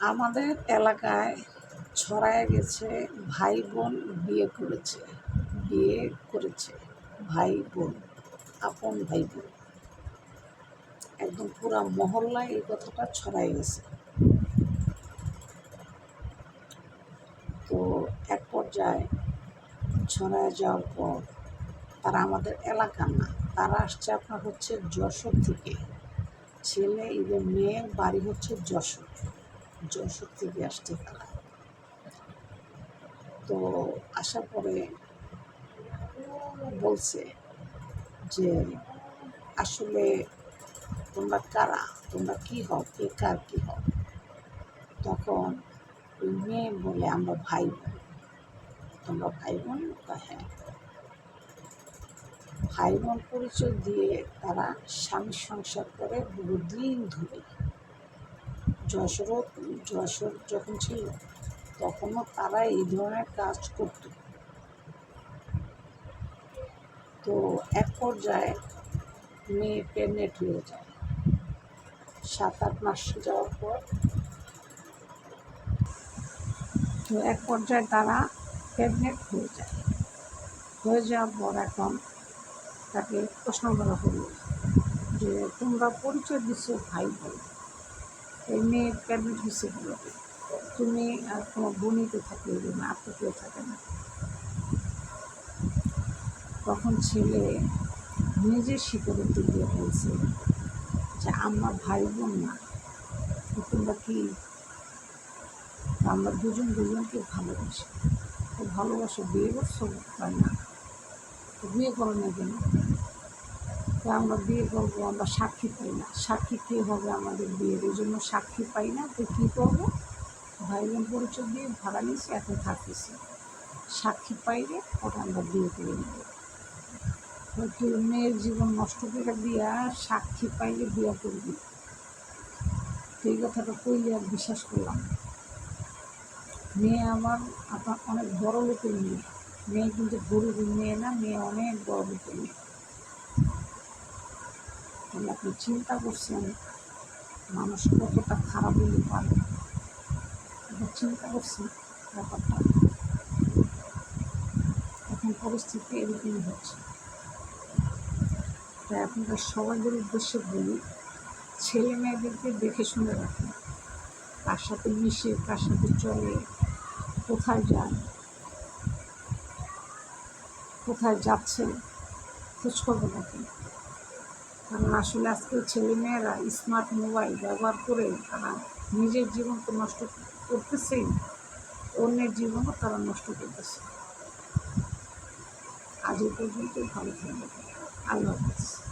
আমাদের এলাকায় ছড়ায় গেছে ভাই বোন বিয়ে করেছে বিয়ে করেছে ভাই বোন আপন ভাই বোন একদম পুরা মহল্লায় এই কথাটা ছড়াই গেছে। তো এক পর্যায়ে ছড়ায় যাওয়ার পর তারা আমাদের এলাকার না, তারা আসছে আপনার হচ্ছে যশোর থেকে। ছেলে এবং মেয়ের বাড়ি হচ্ছে যশোর। যশোর থেকে আসছে তারা তো আসার পরে বলছে যে, আসলে তোমরা কারা? তোমরা কি হও? কে কার কি হও? তখন ওই মেয়ে বলে, আমরা ভাই বোন। তোমরা ভাই বোন? হ্যাঁ। ভাই বোন পরিচয় দিয়ে তারা স্বামী সংসার করে বহুদিন ধরে। যশোর যশোর যখন ছিল তখনও তারা এই ধরনের কাজ করত। তো এক পর্যায়ে মেয়ে প্রেগনেন্ট হয়ে যায়। সাত আট মাস যাওয়ার পর তো এক পর্যায়ে তারা প্রেগনেন্ট হয়ে যায়। হয়ে যাওয়ার পর এখন তাকে প্রশ্ন করা হলো যে, তোমরা পরিচয় দিচ্ছ ভাই বোন এই মেয়ে হয়েছে কীভাবে তুমি আর তোমার বোনিতে থাকে আর তো কেউ থাকে না। তখন ছেলে নিজের স্বীকারোক্তি দিয়ে বলছে যে, আমরা ভাই বোন না তোমরা কি আমরা দুজন দুজনকে ভালোবাসি? তো ভালোবাসো বিয়ে করছ না? বিয়ে করো না কেন? তো আমরা বিয়ে করব, আমরা সাক্ষী পাই না। সাক্ষী কে হবে আমাদের বিয়ের, এই জন্য সাক্ষী পাই না। তো কী করব? ভাই বোন পরিচয় দিয়ে ভাড়া নিয়েছি এখন থাকতেছি। সাক্ষী পাইলে ওটা আমরা বিয়ে করে নেব। হয়তো মেয়ের জীবন নষ্ট করে দিয়া সাক্ষী পাইলে বিয়ে করবি। তো এই কথাটা কইলে আর বিশ্বাস করলাম মেয়ে আমার, আপনার অনেক বড় লোকের মেয়ে। মেয়ে কিন্তু গরিব মেয়ে না, মেয়ে অনেক বড় লোকের মেয়ে। তাহলে আপনি চিন্তা করছেন, মানুষ কতটা খারাপ হতে পারে? চিন্তা করছি ব্যাপারটা? এখন পরিস্থিতি এরকমই হচ্ছে। তাই আপনাদের সবাইদের উদ্দেশ্যে বলি, ছেলে মেয়েদেরকে দেখে শুনে রাখুন। কার সাথে মিশে, কার সাথে চলে, কোথায় যায়, কোথায় যাচ্ছে, খোঁজখবর রাখুন। কারণ আসলে আজকাল ছেলেমেয়েরা স্মার্ট মোবাইল ব্যবহার করে তারা নিজের জীবনকে নষ্ট করতেছেই, অন্যের জীবনও তারা নষ্ট করতেছে। আজ এই ভালো থাকবে আল্লাহ হাফিজ।